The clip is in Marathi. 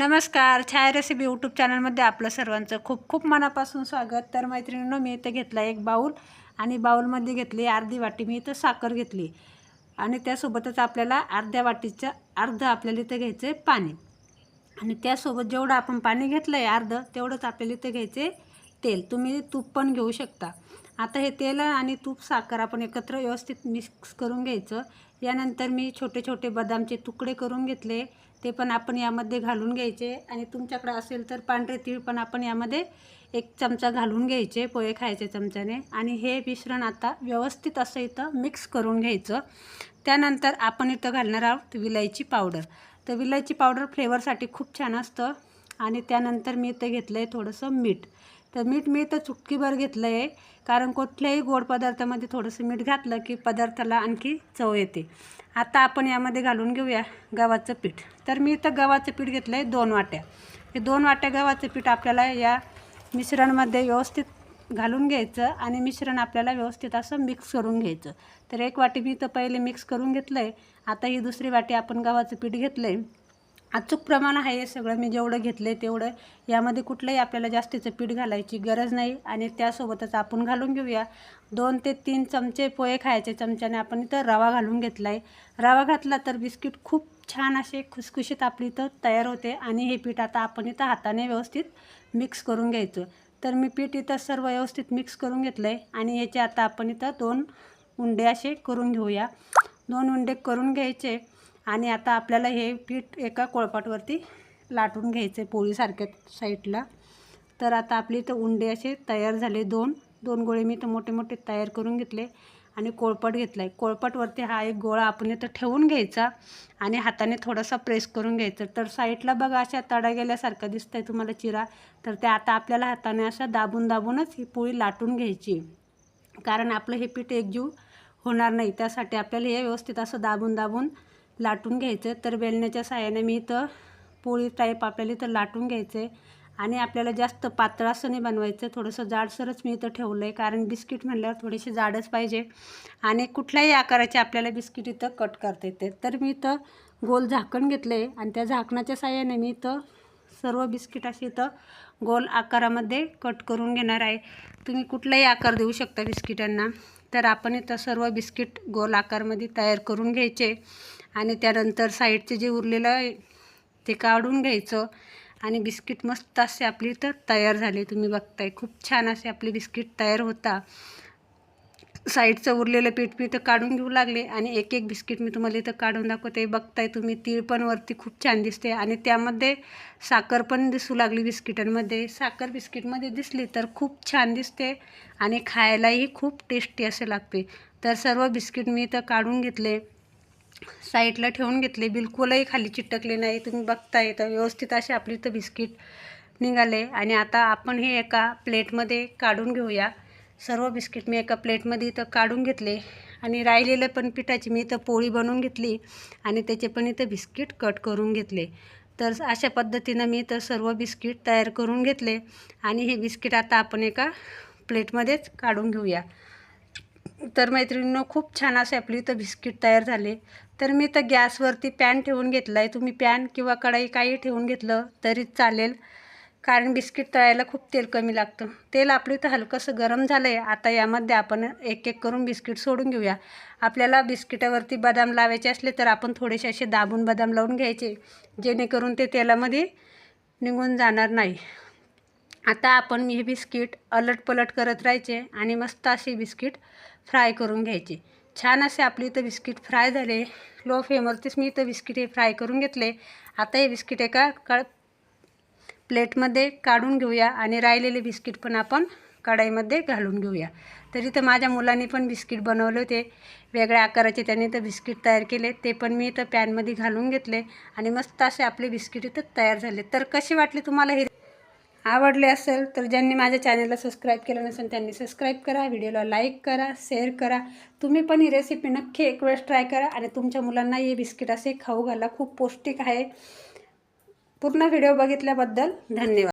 नमस्कार. छाया रेसिपी यूट्यूब चॅनलमध्ये आपलं सर्वांचं खूप खूप मनापासून स्वागत. तर मैत्रिणीनं मी इथं घेतला एक बाऊल आणि बाऊलमध्ये घेतली अर्धी वाटी. मी इथं साखर घेतली आणि त्यासोबतच आपल्याला अर्ध्या वाटीचं अर्धं आपल्याला इथं घ्यायचं आहे पाणी. आणि त्यासोबत जेवढं आपण पाणी घेतलं आहे अर्धं तेवढंच आपल्याला इथं घ्यायचे तेल. तुम्ही तूप पण घेऊ शकता. आता हे तेल आणि तूप साखर आपण एकत्र व्यवस्थित मिक्स करून घ्यायचं. यानंतर मी छोटे छोटे बदामचे तुकडे करून घेतले. ते पण आपण यामध्ये घालून घ्यायचे. आणि तुमच्याकडे असेल तर पांढरे तीळ पण आपण यामध्ये एक चमचा घालून घ्यायचे पोहे खायचे चमच्याने. आणि हे मिश्रण आता व्यवस्थित असं इथं मिक्स करून घ्यायचं. त्यानंतर आपण इथं घालणार आहोत विलायची पावडर. तर विलायची पावडर फ्लेवरसाठी खूप छान असतं. आणि त्यानंतर मी इथं घेतलं आहे थोडंसं मीठ. तर मीठ मी तर चुटकीभर घेतलं आहे कारण कुठल्याही गोड पदार्थामध्ये थोडंसं मीठ घातलं की पदार्थाला आणखी चव येते. आता आपण यामध्ये घालून घेऊया गव्हाचं पीठ. तर मी इथं गव्हाचं पीठ घेतलं आहे दोन वाट्या. हे दोन वाट्या गव्हाचं पीठ आपल्याला या मिश्रणमध्ये व्यवस्थित घालून घ्यायचं आणि मिश्रण आपल्याला व्यवस्थित असं मिक्स करून घ्यायचं. तर एक वाटी मी तर पहिले मिक्स करून घेतलं आहे आता ही दुसरी वाटी आपण गव्हाचं पीठ घेतलं आहे अचूक प्रमाण आहे हे सगळं मी जेवढं घेतलं आहे तेवढं. यामध्ये कुठलंही आपल्याला जास्तीचं पीठ घालायची गरज नाही आणि त्यासोबतच आपण घालून घेऊया. दोन ते तीन चमचे पोहे खायचे चमच्याने आपण इथं रवा घालून घेतला आहे रवा घातला तर बिस्किट खूप छान असे खुसखुशीत आपली इथं तयार होते आणि हे पीठ आता आपण इथं हाताने व्यवस्थित मिक्स करून घ्यायचं. तर मी पीठ इथं सर्व व्यवस्थित मिक्स करून घेतलं आहे आणि याचे आता आपण इथं दोन उंडे असे करून घेऊया. दोन उंडे करून घ्यायचे. आणि आता आपल्याला हे पीठ एका कोळपाटवरती लाटून घ्यायचं आहे पोळीसारख्या साईडला. तर आता आपले इथं उंडे असे तयार झाले दोन. दोन गोळे मी इथं मोठे मोठे तयार करून घेतले आणि कोळपट घेतला आहे कोळपटवरती हा एक गोळा आपण इथं ठेवून घ्यायचा आणि हाताने थोडासा प्रेस करून घ्यायचं. तर साईडला बघा अशा तडा गेल्यासारखं दिसतं आहे तुम्हाला चिरा. तर ते आता आपल्याला हाताने अशा दाबून दाबूनच ही पोळी लाटून घ्यायची. कारण आपलं हे पीठ एकजीव होणार नाही. त्यासाठी आपल्याला हे व्यवस्थित असं दाबून दाबून लाटून घ्यायचं. तर बेलण्याच्या साह्याने मी इथं पोळी टाईप आपल्याला इथं लाटून घ्यायचं. आहे आणि आपल्याला जास्त पातळ असं नाही बनवायचं. थोडंसं जाडसरच मी इथं ठेवलं आहे कारण बिस्किट म्हणल्यावर थोडीशी जाडच पाहिजे. आणि कुठल्याही आकाराचे आपल्याला बिस्किट इथं कट करता येते. तर मी इथं गोल झाकण घेतलं आहे आणि त्या झाकणाच्या साह्याने मी इथं सर्व बिस्किट असे इथं गोल आकारामध्ये कट करून घेणार आहे. तुम्ही कुठलाही आकार देऊ शकता बिस्किटांना. तर आपण इथं सर्व बिस्किट गोल आकारमध्ये तयार करून घ्यायचे. आणि त्यानंतर साईडचे जे उरलेलं आहे ते काढून घ्यायचं. आणि बिस्किट मस्त असे आपली इथं तयार झाले. तुम्ही बघताय खूप छान असे आपले बिस्किट तयार होता. साईडचं उरलेलं पीठ मी तर काढून घेऊ लागले आणि एक एक बिस्किट मी तुम्हाला इथं काढून दाखवते. बघताय तुम्ही तीळ पण वरती खूप छान दिसते. आणि त्यामध्ये साखर पण दिसू लागली बिस्किटांमध्ये. साखर बिस्किटमध्ये दिसली तर खूप छान दिसते आणि खायलाही खूप टेस्टी असे लागते. तर सर्व बिस्किट मी इथं काढून घेतले. साईडला ठेवून घेतले बिलकुलही खाली चिटकले नाही. तुम्ही बघताय तर व्यवस्थित असे आपली इथं बिस्किट निघाले. आणि आता आपण हे एका प्लेटमध्ये काढून घेऊया. सर्व बिस्किट मी एका प्लेटमध्ये इथं काढून घेतले. आणि राहिलेलं पण पिठाची मी इथं पोळी बनवून घेतली आणि त्याचे पण इथं बिस्किट कट करून घेतले. तर अशा पद्धतीनं मी इथं सर्व बिस्किट तयार करून घेतले. आणि हे बिस्किट आता आपण एका प्लेटमध्येच काढून घेऊया. तर मैत्रिणींनो खूप छान असे आपली इथं बिस्किट तयार झाले. तर मी तर गॅसवरती पॅन ठेवून घेतला आहे तुम्ही पॅन किंवा कढाई काही ठेवून घेतलं तरी चालेल. कारण बिस्किट तळायला खूप तेल कमी लागतं. तेल आपलं इथं हलकंसं गरम झालं आहे आता यामध्ये आपण एक एक करून बिस्किट सोडून घेऊया. आपल्याला बिस्किटावरती बदाम लावायचे असले तर आपण थोडेसे असे दाबून बदाम लावून घ्यायचे. जेणेकरून ते तेलामध्ये निघून जाणार नाही. आता आपण हे बिस्किट अलटपलट करत राहायचे आणि मस्त असे बिस्किट फ्राय करून घ्यायचे. छान असे आपले इथं बिस्किट फ्राय झाले. लो फ्लेमवरतीच मी इथं बिस्किट हे फ्राय करून घेतले. आता हे बिस्किट एका कळ प्लेटमध्ये काढून घेऊया आणि राहिलेले बिस्किट पण आपण कढाईमध्ये घालून घेऊया. तर इथं माझ्या मुलांनी पण बिस्किट बनवले होते. वेगळ्या आकाराचे त्यांनी इथं बिस्किट तयार केले. ते पण मी इथं पॅनमध्ये घालून घेतले आणि मस्त असे आपले बिस्किट इथं तयार झाले. तर कशी वाटली तुम्हाला हे आवडले असेल तर ज्यांनी माझ्या चॅनलला सबस्क्राईब केलं नसेल त्यांनी सबस्क्राईब करा व्हिडिओला लाईक करा शेअर करा. तुम्ही पण ही रेसिपी नक्की एक वेळेस ट्राय करा आणि तुमच्या मुलांना हे बिस्किट असे खाऊ घाला. खूप पौष्टिक आहे. पूर्ण व्हिडिओ बघितल्याबद्दल धन्यवाद.